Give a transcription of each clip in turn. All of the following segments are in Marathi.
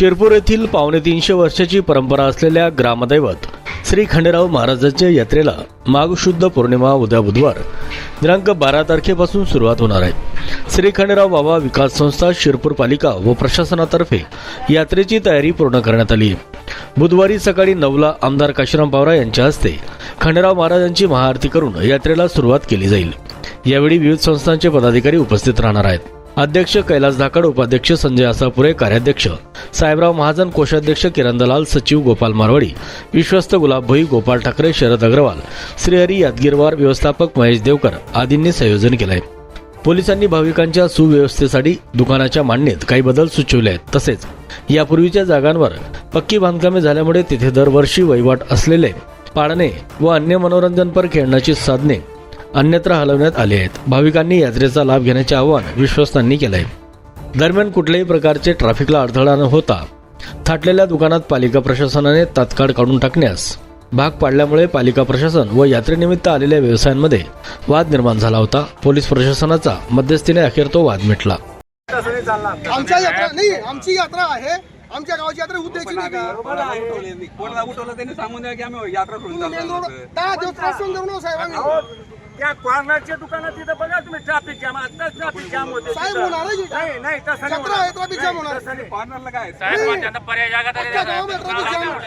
शिरपूर येथील पावणे तीनशे वर्षाची परंपरा असलेल्या ग्रामदैवत श्री खंडेराव महाराजांच्या यात्रेला माघशुद्ध पौर्णिमा उद्या बुधवार दिनांक बारा तारखेपासून सुरुवात होणार आहे. श्री खंडेराव बाबा विकास संस्था शिरपूर पालिका व प्रशासनातर्फे यात्रेची तयारी पूर्ण करण्यात आली. आहे बुधवारी सकाळी नऊला आमदार काशीराम पावरा यांच्या हस्ते खंडेराव महाराजांची महाआरती करून यात्रेला सुरुवात केली जाईल. यावेळी विविध संस्थांचे पदाधिकारी उपस्थित राहणार आहेत. अध्यक्ष कैलास धाकड उपाध्यक्ष संजय आसापुरे कार्याध्यक्ष साहेबराव महाजन कोषाध्यक्ष किरण दलाल सचिव गोपाल मारवाडी विश्वस्त गुलाब भोई गोपाल ठाकरे शरद अग्रवाल श्रीहरी यादगीरवार व्यवस्थापक महेश देवकर आदींनी संयोजन केलं आहे पोलिसांनी भाविकांच्या सुव्यवस्थेसाठी दुकानाच्या मांडणीत काही बदल सुचवले आहेत. तसेच यापूर्वीच्या जागांवर पक्की बांधकामे झाल्यामुळे तिथे दरवर्षी वहिवाट असलेले पाळणे व अन्य मनोरंजनपर खेळण्याची साधने अन्यत्र हलवण्यात आली आहेत. भाविकांनी यात्रेचा लाभ घेण्याचे आवाहन विश्वस्तांनी केलं आहे दरम्यान कुठल्याही प्रकारचे ट्रॅफिकला अडथळा न होता थाटलेल्या दुकानात पालिका प्रशासनाने तात्काळ काढून टाकण्यास भाग पाडल्यामुळे पालिका प्रशासन व यात्रेनिमित्त आलेल्या व्यवसायांमध्ये वाद निर्माण झाला होता. पोलीस प्रशासनाचा मध्यस्थीने अखेर तो वाद मिटला. आमच्या यात्रा नाही आमची यात्रा आहे. आमच्या गावाची यात्रा उद्याची नाही. का कोणाला उठवले कोणाला उठवलं त्यांनी सांगून द्या की आम्ही यात्रा सोडून दहा दिवस देऊ त्या कॉर्नरच्या दुकानात तिथं बघा तुम्ही ट्रॅफिक जाम आताच ट्रॅफिक जाम होते साहेब तिथं. होणार आहे की? नाही नाही तसं नाही जत्रा आहे ट्रॅफिक जाम होणार. तसं नाही. कॉर्नरला काय? गावामध्ये होणार.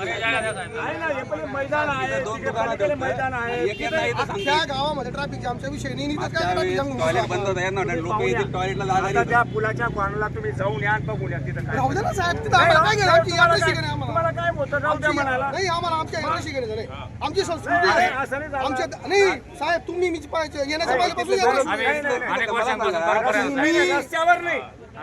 आहे ना हे पण मैदान आहे. दोन तिकडे दुकानं पलीकडे होते. मैदान आहे. एक अख्ख्या गावामध्ये ट्रॅफिक जामचा विषय नाही इथं काय ट्रॅफिक जाम होऊ टॉयलेट शकतो बंद होतं यांना लोक येतील टॉयलेटला जागा आता त्या पुलाच्या कॉर्नरला तुम्ही जाऊन या आणि बघून या तिथं काय. राहू दे ना साहेब तिथं आम्हाला काय आमची तुम्हाला यात्रा काय- शिकणे आम्हाला. तुम्हाला काय होतं? राहू द्या आमची- म्हणाला नाही आम्हाला आमच्या यात्रा शिकणे नाही. आमची संस्कृती आहे. असं नाही झालं. आमच्या नाही साहेब तुम्ही मी पाहिजे येण्याच्या पहिल्यापासून. नाही, नाही, नाही. नाही, नाही, रस्त्यावर नाही.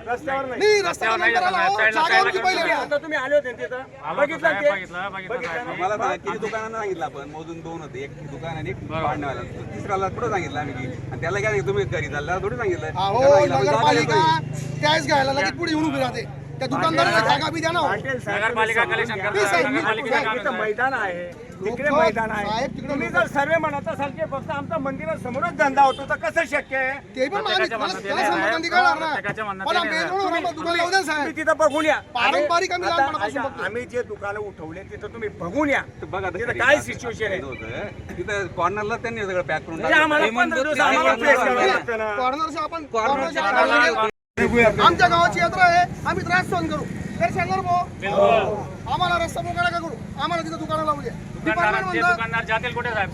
रस्त्यावर नाही. नाही रस्त्यावर नंतर आला हो, जागा आमची पहिली तुम्ही आहे. आता तुम्ही आले होते ना तिथं? बघितलं ते? बघितलं ना? मला सांगा किती दुकानांना सांगितलं आपण मोजून दोन होते. एक दुकान आणि एक पाडण्यावाला तिसऱ्याला कुठं सांगितलं आम्ही की आणि त्याला काय तुम्ही घरी चालला थोडी सांगितलं. अहो त्याला सांगितलं, आपण जागा नगरपालिका नाही. टॅक्स घ्यायला लगेच पुढे येऊन उभी राहते. त्या दुकानदाराला जागा बी द्या ना हो. पाटील साहेब, तुम्ही समजून घ्या. नाही, साहेब, मी- इथं मैदान आहे तिकडे लोकं- मैदान आहे साहेब, तिकडे तुम्ही जर सर्वे म्हणत असाल की फक्त आमचा मंदिरासमोरच धंदा होतो तर कसं शक्य आहे ते पण मागित मला त्याला संबंधी कळणार ना पण आम्ही मेन रोडवर आम्हाला दुकान लावू द्या ना तुम्ही साहेब तिथं बघून या पारंपरिक आम्ही आता लहानपणापासून ऐका, बघतो. आम्ही जे दुकानं उठवले तिथं तुम्ही बघून या तर बघा आता तिथं काय. सिच्युएशन आहे होतं. तिथं कॉर्नरला त्यांनी सगळं पॅक करून म्हणजे टाकलं. आम्हाला पंधरा दिवस आम्हाला प्रेस करावं लागतं ना. कॉर्नरच्या आपण कॉर्नरच्या आमच्या गावाची यात्रा आहे. आम्ही त्रास सहन करू. तर सांगणार भाऊ? आम्हाला रस्ता मोकळा का करू? आम्हाला तिथं दुकानं लावू द्या. डिपार्टमेंट दुकानदारांचे म्हणतात दुकानदार जातील कुठे साहेब?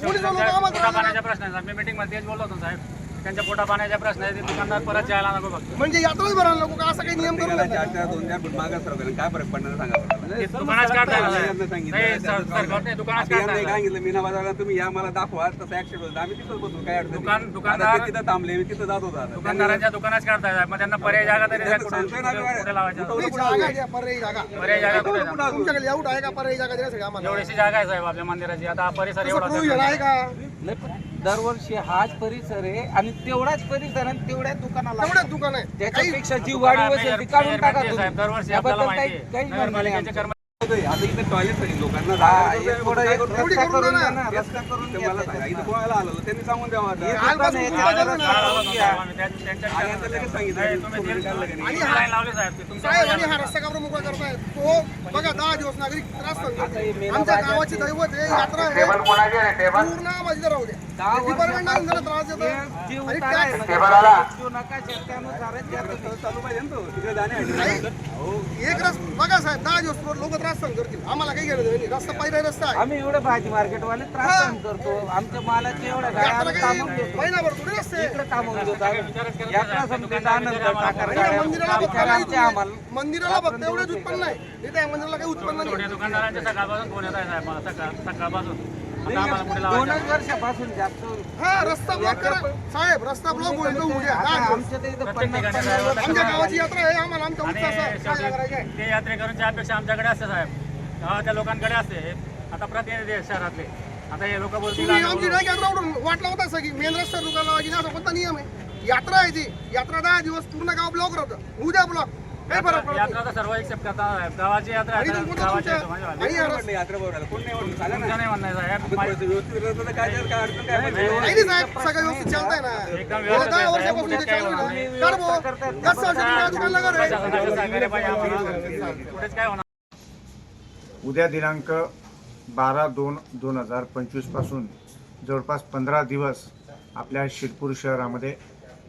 आम्हाला प्रश्न आहे मी मीटिंगमध्ये बोललो होतो साहेब. त्यांच्या पोटा पाण्याचा प्रश्न आहे ते दुकानदार परत जायला नको फक्त. म्हणजे यात्राच भरायला नको का? असं काही नियम करू प्रत्येकाला नका चार चार दोन चार फूट मागं सरकलं. काय फरक पडणार सांगा बरं. काढता. सांगितलं, नाही सर यांना एक. सांगितलं मीना बाजारला तुम्ही या मला दाखवा. तसं होतं. आम्ही तिथंच बसलो काय अडचण दुकान- नाही. दुकानदार- आता ते तिथं थांबले मी तिथं जात होता आता. दुकानदारांच्या काढता येणार मग त्यांना पर्याय जागा तरी द्या कुठे सांगतोय ना आम्ही. कुठे- कुठे लावायच्या नाही, जागा द्या पर्यायी जागा. पर्याय जागा कुठे आहे? तुमच्याकडे एवढं आहे का? पर्यायी जागा आम्हाला? एवढीशी जागा आहे साहेब आपल्या मंदिराची. आता परिसर तसं एवढा आहे का? नाही, पण दरवर्षी हाच परिसर आहे आणि तेवढाच परिसर आणि तेवढ्याच दुकानाला तेवढंच दुकान आहे त्याच्यापेक्षा जी वाढ असेल ती काढून टाका तुम्ही. दरवर्षी आपल्याला त्याबद्दल काही माहिती काही आहे म्हणणं नाही नगरपालिकेचे आमचं. कर्मचारी आता इथं टॉयलेटसाठी लोकांना जागा नाही, थोडं काय एक करू? एवढी रस्ता करून करून द्या द्या ना. ना, रस्ता करून ते द्या मला सांगा त्याच्यात. इथं कोणाला आलं? होतं? त्यांनी सांगून द्यावं आता. आणि आता लगेच सांगितलं, साहेब आणि हा रस्ता का बरं मोकळा करतायत? तो बघा दहा दिवस नागरिक त्रास सहन करतात. आमच्या गावाची दैवत आहे यात्रा आहे. पूर्ण माझी राहू द्या. डिपार्टमेंट जरा त्रास हे देतं जीव आणि एक रस बघा साहेब दहा दिवस लोक त्रास सहन करतील. आम्हाला काही नाही. रस्ता पहिला रस्ता आहे. आम्ही एवढे भाजी मार्केटवाले त्रास. सहन करतो. आमच्या मालाचे एवढ्या गाड्या यात्रा आम्ही काही थांबून देतो महिनाभर थोडी रस्ते? इकडे थांबून देतो आम्ही. यात्रा संपली आनंद टाकर आणि या गाड्या मंदिराला फक्त काही- आम्हाला मंदिराला फक्त एवढेच उत्पन्न आहे इथे या मंदिराला काही उत्पन्न नाही. दुकानदारांच्या सकाळपासून फोन येत आहे साहेब. मला सकाळ सकाळपासून. वर्षापासून जास्त हा रस्ता ब्लॉक करा. साहेब रस्ता ब्लॉक होईल तो उद्या. आमच्या इथं पन्नास पन्नास आमच्या गावाची यात्रा आहे आम्हाला आमच्या आणि उत्साह काय करायचं आहे शेवटी ते यात्रेकरूंच्या अपेक्षा आमच्याकडे असते साहेब. गावाच्या लोकांकडे असते. आता प्रतिनिधी आहेत शहरातले. आता हे लोक बोलतील तुम्ही आम्ही आमची बोलू. डाक यात्रा उडून? सगळी. मेन रस्ता दुकान लावायची नाही असा कोणता नियम आहे. यात्रा आहे ती. यात्रा दहा दिवस पूर्ण गाव ब्लॉक राहतं. उद्या ब्लॉक यात्रा तर सर्व एक्सेप्ट गावाची यात्रा आहे तर गावाची साहेब. नाही नाही. साहेब सगळं व्यवस्थित चालतंय ना. एकदम व्यवस्थित दहा आहे, वर्षापासून चालू आहे भाऊ. प्रशासनाचं सहकार्य पाहिजे आम्हाला. कुठेच काय होणार उद्या दिनांक बारा दोन दोन हजार पंचवीसपासून जवळपास पंधरा दिवस आपल्या शिरपूर शहरामध्ये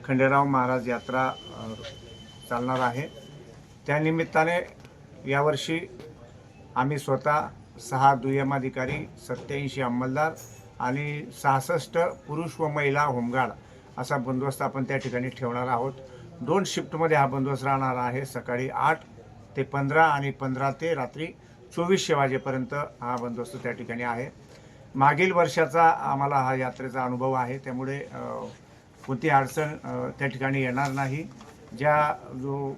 खंडेराव महाराज यात्रा अ, चालणार आहे. त्यानिमित्ताने यावर्षी आम्ही स्वतः सहा दुय्यमाधिकारी सत्याऐंशी अंमलदार आणि सहासष्ट पुरुष व महिला होमगार्ड असा बंदोबस्त आपण त्या ठिकाणी ठेवणार आहोत. दोन शिफ्टमध्ये हा बंदोबस्त राहणार आहे. सकाळी आठ ते पंधरा आणि पंधरा ते रात्री चोवीसशे वाजेपर्यंत हा बंदोबस्त त्या ठिकाणी आहे. मागील वर्षाचा आम्हाला हा यात्रेचा अनुभव आहे. त्यामुळे कोणती अडचण त्या ठिकाणी येणार नाही. ज्या जो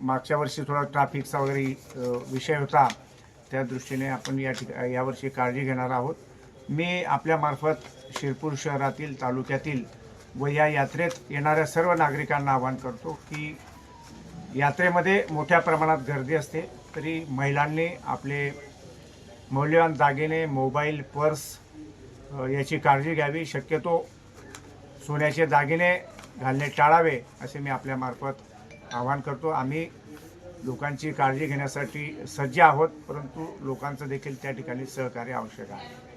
मागच्या वर्षी थोडा ट्रॅफिकचा वगैरे विषय होता त्या दृष्टीने आपण या ठिका यावर्षी काळजी घेणार आहोत. मी आपल्यामार्फत शिरपूर शहरातील तालुक्यातील व या यात्रेत येणाऱ्या सर्व नागरिकांना आवाहन करतो की यात्रेमध्ये मोठ्या प्रमाणात गर्दी असते तरी महिलांनी आपले मौल्यवान दागिने मोबाईल पर्स याची काळजी घ्यावी. शक्यतो सोन्याचे दागिने घालणे टाळावे असे मी आपल्यामार्फत आवाहन करतो आम्ही लोकांची काळजी घेण्यासाठी सज्ज आहोत परंतु लोकांचं देखील त्या ठिकाणी सहकार्य आवश्यक आहे.